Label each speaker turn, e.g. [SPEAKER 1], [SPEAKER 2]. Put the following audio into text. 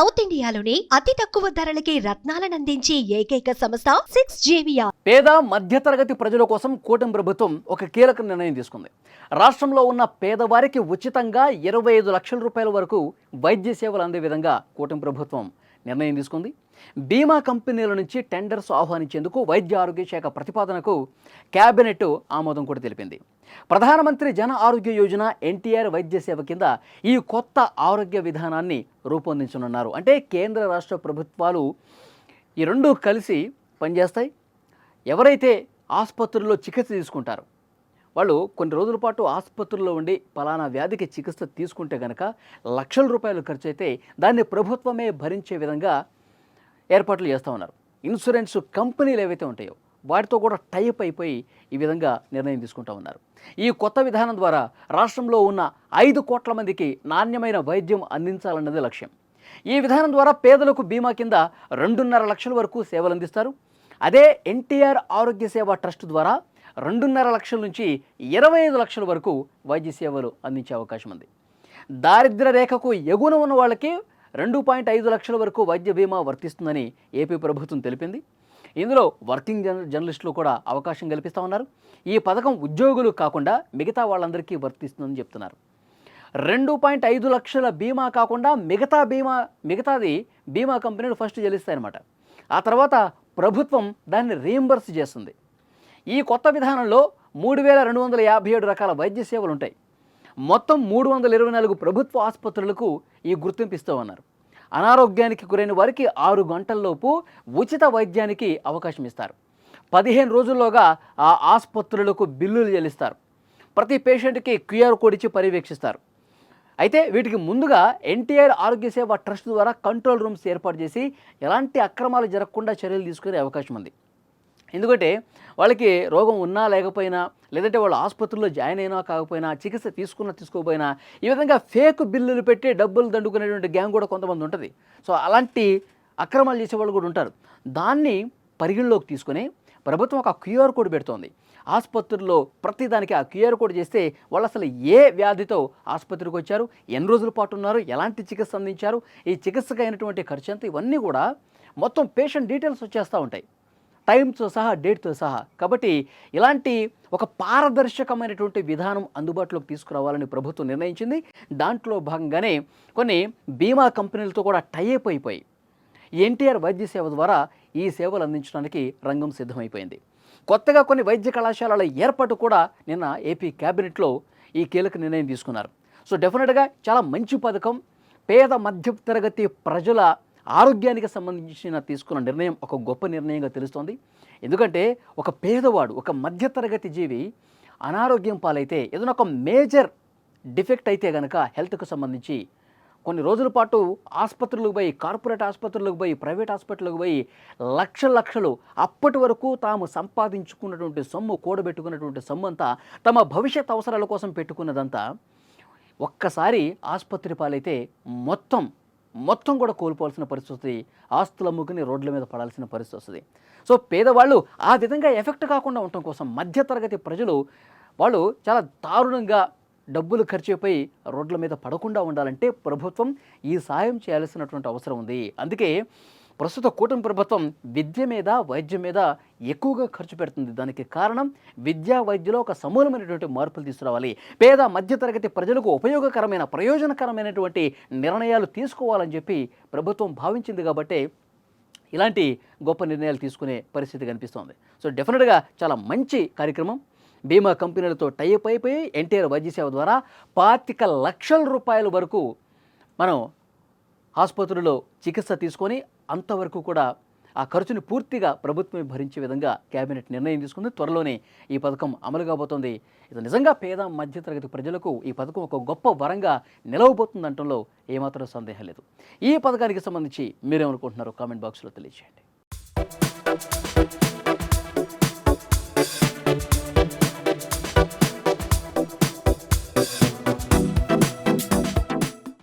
[SPEAKER 1] South ఇండియాలోని అతి తక్కువ ధరలకి రత్నాలనందించే ఏకైక సంస్థ సిక్స్ జేవియా
[SPEAKER 2] పేద మధ్యతరగతి ప్రజల కోసం కూటమి ప్రభుత్వం ఒక కీలక నిర్ణయం తీసుకుంది. రాష్ట్రంలో ఉన్న పేదవారికి ఉచితంగా ఇరవై ఐదు లక్షల రూపాయల వరకు వైద్య సేవలు అందే విధంగా కూటమి ప్రభుత్వం నిర్ణయం తీసుకుంది. బీమా కంపెనీల నుంచి టెండర్స్ ఆహ్వానించేందుకు వైద్య ఆరోగ్య శాఖ ప్రతిపాదనకు కేబినెట్ ఆమోదం కూడా తెలిపింది. ప్రధానమంత్రి జన ఆరోగ్య యోజన ఎన్టీఆర్ వైద్య సేవ కింద ఈ కొత్త ఆరోగ్య విధానాన్ని రూపొందించనున్నారు. అంటే కేంద్ర రాష్ట్ర ప్రభుత్వాలు ఈ రెండు కలిసి పనిచేస్తాయి. ఎవరైతే ఆసుపత్రుల్లో చికిత్స తీసుకుంటారో వాళ్ళు కొన్ని రోజుల పాటు ఆసుపత్రుల్లో ఉండి పలానా వ్యాధికి చికిత్స తీసుకుంటే గనక లక్షల రూపాయలు ఖర్చు అయితే దాన్ని ప్రభుత్వమే భరించే విధంగా ఏర్పాట్లు చేస్తూ ఉన్నారు. ఇన్సూరెన్స్ కంపెనీలు ఏవైతే ఉంటాయో వాటితో కూడా టైప్ అయిపోయి ఈ విధంగా నిర్ణయం తీసుకుంటూ ఉన్నారు. ఈ కొత్త విధానం ద్వారా రాష్ట్రంలో ఉన్న ఐదు కోట్ల మందికి నాణ్యమైన వైద్యం అందించాలన్నది లక్ష్యం. ఈ విధానం ద్వారా పేదలకు బీమా కింద రెండున్నర లక్షల వరకు సేవలు అందిస్తారు. అదే ఎన్టీఆర్ ఆరోగ్య సేవ ట్రస్ట్ ద్వారా రెండున్నర లక్షల నుంచి ఇరవై ఐదు లక్షల వరకు వైద్య సేవలు అందించే అవకాశం ఉంది. దారిద్ర రేఖకు ఎగున ఉన్న వాళ్ళకి రెండు పాయింట్ ఐదు లక్షల వరకు వైద్య బీమా వర్తిస్తుందని ఏపీ ప్రభుత్వం తెలిపింది. ఇందులో వర్కింగ్ జర్న జర్నలిస్టులు కూడా అవకాశం కల్పిస్తూ ఉన్నారు. ఈ పథకం ఉద్యోగులు కాకుండా మిగతా వాళ్ళందరికీ వర్తిస్తుందని చెప్తున్నారు. రెండు పాయింట్ ఐదు లక్షల బీమా కాకుండా మిగతా బీమా మిగతాది బీమా కంపెనీలు ఫస్ట్ చెల్లిస్తాయన్నమాట ఆ తర్వాత ప్రభుత్వం దాన్ని రీయింబర్స్ చేస్తుంది. ఈ కొత్త విధానంలో మూడు వేల రెండు వందల యాభై ఏడు రకాల వైద్య సేవలు ఉంటాయి మొత్తం మూడు వందల ఇరవై నాలుగు ప్రభుత్వ ఆసుపత్రులకు ఈ గుర్తింపు ఇస్తూ ఉన్నారు. అనారోగ్యానికి గురైన వారికి ఆరు గంటల్లోపు ఉచిత వైద్యానికి అవకాశం ఇస్తారు. పదిహేను రోజుల్లోగా ఆ ఆసుపత్రులకు బిల్లులు చెల్లిస్తారు. ప్రతి పేషెంట్కి క్యూఆర్ కోడ్ ఇచ్చి పర్యవేక్షిస్తారు. అయితే వీటికి ముందుగా ఎన్టీఆర్ ఆరోగ్య సేవ ట్రస్ట్ ద్వారా కంట్రోల్ రూమ్స్ ఏర్పాటు చేసి ఎలాంటి అక్రమాలు జరగకుండా చర్యలు తీసుకునే అవకాశం ఉంది. ఎందుకంటే వాళ్ళకి రోగం ఉన్నా లేకపోయినా లేదంటే వాళ్ళు ఆసుపత్రిలో జాయిన్ అయినా కాకపోయినా చికిత్స తీసుకున్నా తీసుకోకపోయినా ఈ విధంగా ఫేక్ బిల్లులు పెట్టి డబ్బులు దండుకునేటువంటి గ్యాంగ్ కూడా కొంతమంది ఉంటుంది. సో అలాంటి అక్రమాలు చేసేవాళ్ళు కూడా ఉంటారు. దాన్ని పరిగణలోకి తీసుకొని ప్రభుత్వం ఒక క్యూఆర్ కోడ్ పెడుతోంది. ఆసుపత్రుల్లో ప్రతిదానికి ఆ క్యూఆర్ కోడ్ చేస్తే వాళ్ళు అసలు ఏ వ్యాధితో ఆసుపత్రికి వచ్చారు ఎన్ని రోజుల పాటు ఉన్నారు ఎలాంటి చికిత్స అందించారు ఈ చికిత్సకు అయినటువంటి ఖర్చు ఎంత ఇవన్నీ కూడా మొత్తం పేషెంట్ డీటెయిల్స్ వచ్చేస్తూ ఉంటాయి. టైంతో సహా డేట్తో సహా. కాబట్టి ఇలాంటి ఒక పారదర్శకమైనటువంటి విధానం అందుబాటులోకి తీసుకురావాలని ప్రభుత్వం నిర్ణయించింది. దాంట్లో భాగంగానే కొన్ని బీమా కంపెనీలతో కూడా టైఅప్ అయిపోయి ఎన్టీఆర్ వైద్య సేవ ద్వారా ఈ సేవలు అందించడానికి రంగం సిద్ధమైపోయింది. కొత్తగా కొన్ని వైద్య కళాశాలల ఏర్పాటు కూడా నిన్న ఏపీ క్యాబినెట్లో ఈ కీలక నిర్ణయం తీసుకున్నారు. సో డెఫినెట్గా చాలా మంచి పథకం. పేద మధ్య తరగతి ప్రజల ఆరోగ్యానికి సంబంధించిన తీసుకున్న నిర్ణయం ఒక గొప్ప నిర్ణయంగా తెలుస్తోంది. ఎందుకంటే ఒక పేదవాడు ఒక మధ్యతరగతి జీవి అనారోగ్యం పాలైతే ఏదైనా ఒక మేజర్ డిఫెక్ట్ అయితే కనుక హెల్త్కు సంబంధించి కొన్ని రోజుల పాటు ఆసుపత్రులకు పోయి కార్పొరేట్ ఆసుపత్రులకు పోయి ప్రైవేట్ హాస్పిటల్కి పోయి లక్షల లక్షలు అప్పటి వరకు తాము సంపాదించుకున్నటువంటి సొమ్ము కూడబెట్టుకున్నటువంటి సొమ్ము అంతా తమ భవిష్యత్ అవసరాల కోసం పెట్టుకున్నదంతా ఒక్కసారి ఆసుపత్రి పాలైతే మొత్తం మొత్తం కూడా కోల్పోవాల్సిన పరిస్థితి వస్తుంది. ఆస్తులు అమ్ముకుని రోడ్ల మీద పడాల్సిన పరిస్థితి వస్తుంది. సో పేదవాళ్ళు ఆ విధంగా ఎఫెక్ట్ కాకుండా ఉండటం కోసం మధ్యతరగతి ప్రజలు వాళ్ళు చాలా దారుణంగా డబ్బులు ఖర్చు అయిపోయి రోడ్ల మీద పడకుండా ఉండాలంటే ప్రభుత్వం ఈ సాయం చేయాల్సినటువంటి అవసరం ఉంది. అందుకే ప్రస్తుత కూటమి ప్రభుత్వం విద్య మీద వైద్యం మీద ఎక్కువగా ఖర్చు పెడుతుంది. దానికి కారణం విద్యా వైద్యలో ఒక సమూలమైనటువంటి మార్పులు తీసుకురావాలి. పేద మధ్యతరగతి ప్రజలకు ఉపయోగకరమైన ప్రయోజనకరమైనటువంటి నిర్ణయాలు తీసుకోవాలని చెప్పి ప్రభుత్వం భావించింది కాబట్టి ఇలాంటి గొప్ప నిర్ణయాలు తీసుకునే పరిస్థితి కనిపిస్తోంది. సో డెఫినెట్గా చాలా మంచి కార్యక్రమం. బీమా కంపెనీలతో టైప్ అయిపోయి ఎన్టీఆర్ వైద్య సేవ ద్వారా పాతిక లక్షల రూపాయల వరకు మనం ఆసుపత్రిలో చికిత్స తీసుకొని అంతవరకు కూడా ఆ ఖర్చుని పూర్తిగా ప్రభుత్వమే భరించే విధంగా కేబినెట్ నిర్ణయం తీసుకుంది. త్వరలోనే ఈ పథకం అమలు కాబోతోంది. ఇది నిజంగా పేద మధ్యతరగతి ప్రజలకు ఈ పథకం ఒక గొప్ప వరంగా నిలవబోతుంది అంటంలో ఏమాత్రం సందేహం లేదు. ఈ పథకానికి సంబంధించి మీరేమనుకుంటున్నారో కామెంట్ బాక్స్లో తెలియజేయండి.